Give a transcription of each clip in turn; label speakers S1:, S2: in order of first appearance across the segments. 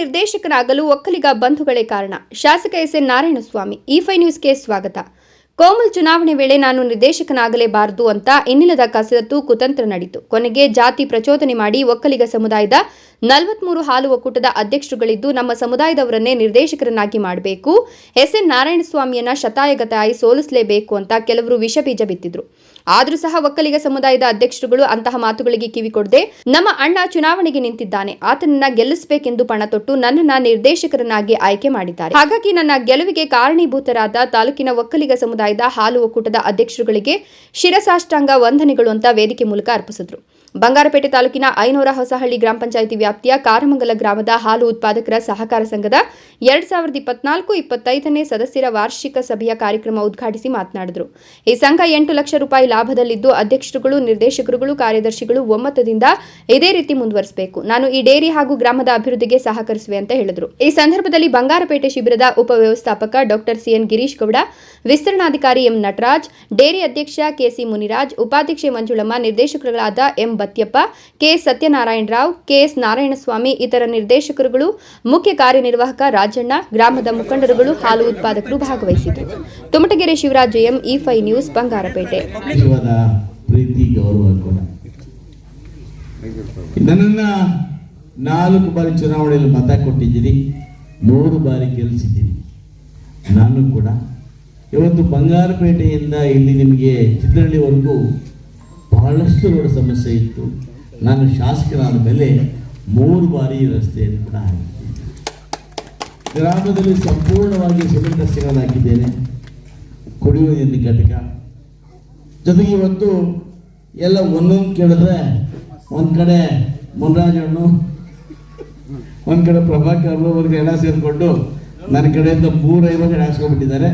S1: ನಿರ್ದೇಶಕನಾಗಲು ಒಕ್ಕಲಿಗ ಬಂಧುಗಳೇ ಕಾರಣ. ಶಾಸಕ ಎಸ್. ಎನ್. ನಾರಾಯಣಸ್ವಾಮಿ, ಈ ಫೈ ನ್ಯೂಸ್ಗೆ ಸ್ವಾಗತ. ಕೋಮಲ್ ಚುನಾವಣೆ ವೇಳೆ ನಾನು ನಿರ್ದೇಶಕನಾಗಲೇಬಾರದು ಅಂತ ಇನ್ನಿಲ್ಲದ ಕಸರತ್ತು ಕುತಂತ್ರ ನಡೆಯಿತು ಕೊನೆಗೆ ಜಾತಿ ಪ್ರಚೋದನೆ ಮಾಡಿ ಒಕ್ಕಲಿಗ ಸಮುದಾಯದ ನಲವತ್ಮೂರು ಹಾಲು ಒಕ್ಕೂಟದ ಅಧ್ಯಕ್ಷರುಗಳಿದ್ದು ನಮ್ಮ ಸಮುದಾಯದವರನ್ನೇ ನಿರ್ದೇಶಕರನ್ನಾಗಿ ಮಾಡಬೇಕು. ಎಸ್ ಎನ್ ನಾರಾಯಣಸ್ವಾಮಿಯನ್ನ ಶತಾಯಗತಾಯಿ ಸೋಲಿಸಲೇಬೇಕು ಅಂತ ಕೆಲವರು ವಿಷಬೀಜ ಬಿತ್ತಿದ್ರು. ಆದರೂ ಸಹ ಒಕ್ಕಲಿಗ ಸಮುದಾಯದ ಅಧ್ಯಕ್ಷರುಗಳು ಅಂತಹ ಮಾತುಗಳಿಗೆ ಕಿವಿ ಕೊಡದೆ ನಮ್ಮ ಅಣ್ಣ ಚುನಾವಣೆಗೆ ನಿಂತಿದ್ದಾನೆ. ಆತನನ್ನ ಗೆಲ್ಲಿಸಬೇಕೆಂದು ಪಣ ತೊಟ್ಟು ನನ್ನನ್ನ ನಿರ್ದೇಶಕರನ್ನಾಗಿ ಆಯ್ಕೆ ಮಾಡಿದ್ದಾರೆ. ಹಾಗಾಗಿ ನನ್ನ ಗೆಲುವಿಗೆ ಕಾರಣೀಭೂತರಾದ ತಾಲೂಕಿನ ಒಕ್ಕಲಿಗ ಸಮುದಾಯದ ಹಾಲು ಒಕ್ಕೂಟದ ಅಧ್ಯಕ್ಷರುಗಳಿಗೆ ಶಿರಸಾಷ್ಟಾಂಗ ವಂದನೆಗಳು ಅಂತ ವೇದಿಕೆ ಮೂಲಕ ಅರ್ಪಿಸಿದ್ರು. ಬಂಗಾರಪೇಟೆ ತಾಲೂಕಿನ ಐನೂರ ಹೊಸಹಳ್ಳಿ ಗ್ರಾಮ ಪಂಚಾಯಿತಿ ವ್ಯಾಪ್ತಿಯ ಕಾರಮಂಗಲ ಗ್ರಾಮದ ಹಾಲು ಉತ್ಪಾದಕರ ಸಹಕಾರ ಸಂಘದ ಎರಡ್ ಸಾವಿರದ ಇಪ್ಪತ್ನಾಲ್ಕು ಇಪ್ಪತ್ತೈದನೇ ಸದಸ್ಯರ ವಾರ್ಷಿಕ ಸಭೆಯ ಕಾರ್ಯಕ್ರಮ ಉದ್ಘಾಟಿಸಿ ಮಾತನಾಡಿದರು. ಈ ಸಂಘ ಎಂಟು ಲಕ್ಷ ರೂಪಾಯಿ ಲಾಭದಲ್ಲಿದ್ದು ಅಧ್ಯಕ್ಷರುಗಳು, ನಿರ್ದೇಶಕರುಗಳು, ಕಾರ್ಯದರ್ಶಿಗಳು ಒಮ್ಮತದಿಂದ ಇದೇ ರೀತಿ ಮುಂದುವರಿಸಬೇಕು. ನಾನು ಈ ಡೇರಿ ಹಾಗೂ ಗ್ರಾಮದ ಅಭಿವೃದ್ಧಿಗೆ ಸಹಕರಿಸುವೆ ಅಂತ ಹೇಳಿದರು. ಈ ಸಂದರ್ಭದಲ್ಲಿ ಬಂಗಾರಪೇಟೆ ಶಿಬಿರದ ಉಪವ್ಯವಸ್ಥಾಪಕ ಡಾಕ್ಟರ್ ಸಿಎನ್ ಗಿರೀಶ್ ಗೌಡ, ವಿಸ್ತರಣಾಧಿಕಾರಿ ಎಂ ನಟರಾಜ್, ಡೇರಿ ಅಧ್ಯಕ್ಷ ಕೆಸಿ ಮುನಿರಾಜ್, ಉಪಾಧ್ಯಕ್ಷೆ Manjulamma, ನಿರ್ದೇಶಕರುಗಳಾದ M Batyappa K. Satyanarayana Rao KS Narayanaswamy, ಇತರ ನಿರ್ದೇಶಕರುಗಳು, ಮುಖ್ಯ ಕಾರ್ಯನಿರ್ವಾಹಕ ರಾಜಣ್ಣ, ಗ್ರಾಮದ ಮುಖಂಡರುಗಳು, ಹಾಲು ಉತ್ಪಾದಕರು ಭಾಗವಹಿಸಿದ್ದರು. Tumatagere Shivaraj M, E news, Bangarapete.
S2: ನಾಲ್ಕು ಬಾರಿ ಚುನಾವಣೆಯಲ್ಲಿ ಮತ ಕೊಟ್ಟಿದ್ದೀನಿ ಮೂರು ಬಾರಿ ಗೆಲ್ಲಿಸಿದ್ದೀನಿ ನಾನು ಕೂಡ. ಇವತ್ತು ಬಂಗಾರಪೇಟೆಯಿಂದ ಇಲ್ಲಿ ನಿಮಗೆ ಚಿತ್ರಹಳ್ಳಿವರೆಗೂ ಬಹಳಷ್ಟು ರೋಡ್ ಸಮಸ್ಯೆ ಇತ್ತು. ನಾನು ಶಾಸಕರಾದ ಮೇಲೆ ಮೂರು ಬಾರಿ ರಸ್ತೆಯನ್ನು ಕೂಡ ಗ್ರಾಮದಲ್ಲಿ ಸಂಪೂರ್ಣವಾಗಿ ಸಿಮೆಂಟ್ ರಸ್ತೆಗಳನ್ನು ಹಾಕಿದ್ದೇನೆ ಕುಡಿಯುವ ನೀರಿನ ಘಟಕ. ಜೊತೆಗೆ ಇವತ್ತು ಎಲ್ಲ ಒಂದೊಂದು ಕೇಳಿದ್ರೆ ಒಂದು ಕಡೆ ಮುನ್ರಾಜಣ್ಣು ಒಂದು ಕಡೆ ಪ್ರಭಾಕರ್ ಅವ್ರಿಗೆ ಹೆಣ ಸೇರಿಕೊಂಡು ನನ್ನ ಕಡೆಯಿಂದ ಮೂರೈವತ್ತು ಎಡ ಹಾಕ್ಸ್ಕೊಂಡ್ಬಿಟ್ಟಿದ್ದಾರೆ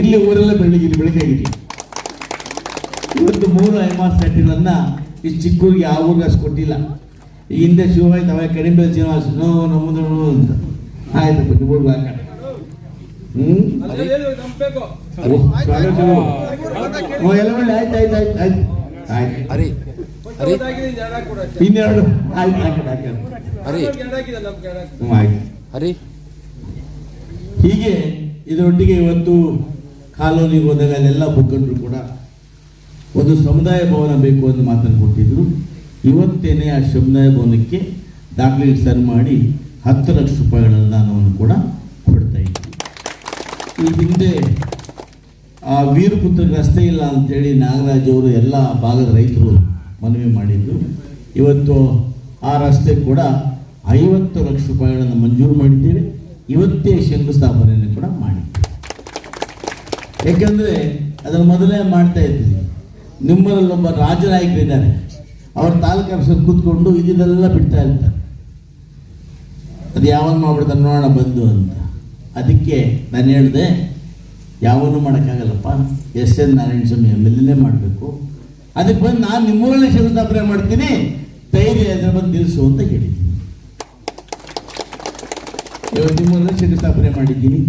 S2: ಇಲ್ಲಿ ಊರೆಲ್ಲ ಬೆಳಿಗ್ಗೆ ಇಲ್ಲಿ ಬೆಳಿಗ್ಗೆ ಆಗಿರಿ ಇವತ್ತು ಮೂರು ಐಮಾಸ್ ಸೆಟ್ಟಿಗಳನ್ನ ಈ ಚಿಕ್ಕೂರಿಗೆ ಆ ಊರಿಗೆ ಅಷ್ಟು ಕೊಟ್ಟಿಲ್ಲ. ಈ ಹಿಂದೆ ಶಿವಾಯ್ತು ಅವಾಗ ಕಡಿಮೆ ಶ್ರೀನಿವಾಸ ನೋ ನಮ್ಮದು ಅಂತ. ಆಯ್ತು ಬಿಟ್ಟು ಊರಿಗೆ ಹಾಕ ಎಲ್ಲ ಒಳ್ಳೆ ಆಯ್ತು ಆಯ್ತು ಆಯ್ತು ಇನ್ನೆರಡು. ಆಯ್ತು ಹಾಕಿ ಹಾಕಿ
S3: ಹರಿ
S2: ಹ್ಞೂ ಆಯ್ತು.
S3: ಹರಿ
S2: ಹೀಗೆ ಇದರೊಟ್ಟಿಗೆ ಇವತ್ತು ಕಾಲೋನಿಗೆ ಹೋದಾಗ ಅಲ್ಲೆಲ್ಲ ಮುಖಂಡರು ಕೂಡ ಒಂದು ಸಮುದಾಯ ಭವನ ಬೇಕು ಅಂತ ಮಾತನ್ನು ಕೊಟ್ಟಿದ್ರು. ಇವತ್ತೇನೆ ಆ ಸಮುದಾಯ ಭವನಕ್ಕೆ ದಾಖಲೆ ಸರ್ ಮಾಡಿ ಹತ್ತು ಲಕ್ಷ ರೂಪಾಯಿಗಳನ್ನು ನಾನು ಕೂಡ ಕೊಡ್ತಾ ಇದ್ದೀನಿ ಈ ಹಿಂದೆ ಆ ವೀರಪುತ್ರ ರಸ್ತೆ ಇಲ್ಲ ಅಂತೇಳಿ ನಾಗರಾಜ್ ಅವರು ಎಲ್ಲ ಭಾಗದ ರೈತರು ಮನವಿ ಮಾಡಿದ್ರು. ಇವತ್ತು ಆ ರಸ್ತೆ ಕೂಡ ಐವತ್ತು ಲಕ್ಷ ರೂಪಾಯಿಗಳನ್ನು ಮಂಜೂರು ಮಾಡಿದ್ದೇವೆ. ಇವತ್ತೇ ಶಂಕುಸ್ಥಾಪನೆಯನ್ನು ಕೂಡ ಮಾಡಿದ್ದೇವೆ. ಯಾಕೆಂದರೆ ಅದನ್ನು ಮೊದಲೇ ಮಾಡ್ತಾ ಇದ್ದೀವಿ ನಿಮ್ಮಲ್ಲಿ ಒಬ್ಬ ರಾಜನಾಯಕರಿದ್ದಾರೆ. ಅವ್ರ ತಾಲೂಕು ಆಫೀಸಲ್ಲಿ ಕೂತ್ಕೊಂಡು ಇದನ್ನೆಲ್ಲ ಬಿಡ್ತಾ ಇರ್ತಾರೆ. ಅದು ಯಾವಾಗ ಮಾಡ್ಬಿಡ್ತಾನೆ ನೋಡೋಣ, ಬಂದು ಅಂತ. ಅದಕ್ಕೆ ನಾನು ಹೇಳಿದೆ, ಯಾವನು ಮಾಡೋಕ್ಕಾಗಲ್ಲಪ್ಪ. S N Narayana Swamy M L ಮಾಡಬೇಕು. ಅದಕ್ಕೆ ಬಂದು ನಾನು ನಿಮ್ಮೂರಲ್ಲೇ ಶಂಕುಸ್ಥಾಪನೆ ಮಾಡ್ತೀನಿ. ಧೈರ್ಯ ಇದ್ರೆ ಬಂದು ನಿಲ್ಲಿಸು ಅಂತ ಹೇಳಿದ್ದೀನಿ. ಇವತ್ತು ನಿಮ್ಮೂರಲ್ಲೇ ಶಂಕುಸ್ಥಾಪನೆ ಮಾಡಿದ್ದೀನಿ.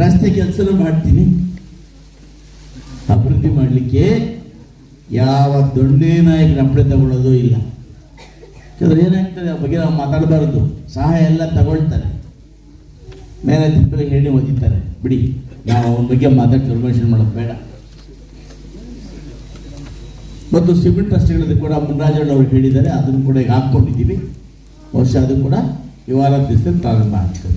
S2: ರಸ್ತೆ ಕೆಲಸನೂ ಮಾಡ್ತೀನಿ. ಅಭಿವೃದ್ಧಿ ಮಾಡಲಿಕ್ಕೆ ಯಾವ ದೊಣ್ಣೆ ನಾಯಕನ ಅಪ್ಪಣೆ ತಗೊಳ್ಳೋದು ಇಲ್ಲ. ಯಾಕಂದ್ರೆ ಏನಾಗ್ತದೆ, ಆ ಬಗ್ಗೆ ನಾವು ಮಾತಾಡಬಾರ್ದು. ಸಹಾಯ ಎಲ್ಲ ತಗೊಳ್ತಾರೆ. ಮೇಲೆ ತಿಪ್ಪಲೆ ಹೇಳಿ ಒದಿತಾರೆ ಬಿಡಿ, ನಾವು ಅವನ ಬಗ್ಗೆ ಮಾತಾಡಿ ಕನ್ವರ್ಷನ್ ಮಾಡೋದು ಬೇಡ. ಮತ್ತು ಸಿಮೆಂಟ್ ಟ್ರಸ್ಟ್ಗಳಲ್ಲಿ ಕೂಡ ಮುನ್ರಾಜಣ್ಣ ಅವರು ಹೇಳಿದ್ದಾರೆ, ಅದನ್ನು ಕೂಡ ಈಗ ಹಾಕ್ಕೊಂಡಿದ್ದೀವಿ. ಬಹುಶಃ ಅದು ಕೂಡ ಈ ವಾರ ದಿವಸದಲ್ಲಿ ಪ್ರಾರಂಭ ಆಗ್ತದೆ.